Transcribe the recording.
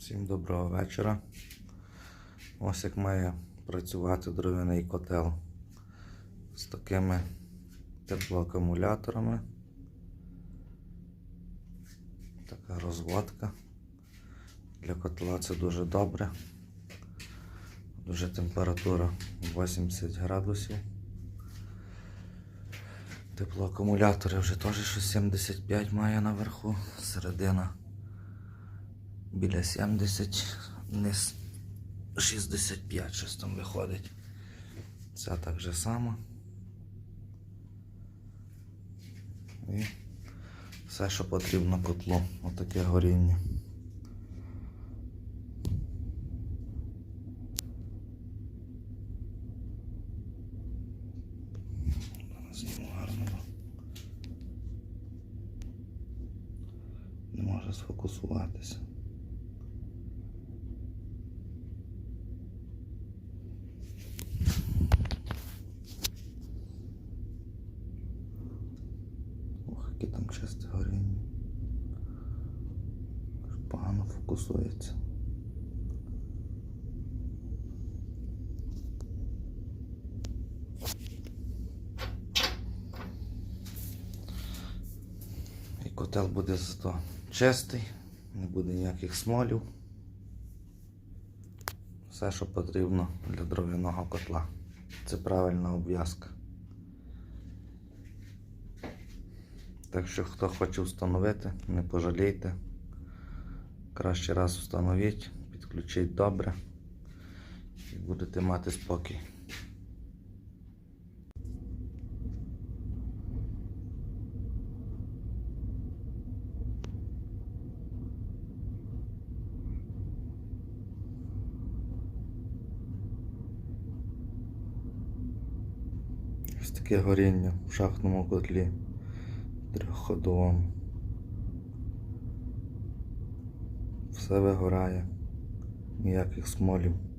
Всім доброго вечора. Ось як має працювати дров'яний котел з такими теплоакумуляторами. Така розводка. Для котла це дуже добре. Дуже температура 80 градусів. Теплоакумулятори вже теж 75 має наверху, середина біля 70, низ 65 щось там виходить. Це так же само. І все, що потрібно котлу. Отаке горіння. Не може сфокусуватися. Яке там чисте горіння. Погано фокусується. І котел буде зато чистий, не буде ніяких смолів. Все, що потрібно для дров'яного котла. Це правильна обв'язка. Так що хто хоче встановити, не пожалійте. Краще раз встановіть, підключіть добре і будете мати спокій. Ось таке горіння в шахтному котлі трьохходовому. Все вигорає, ніяких смолів.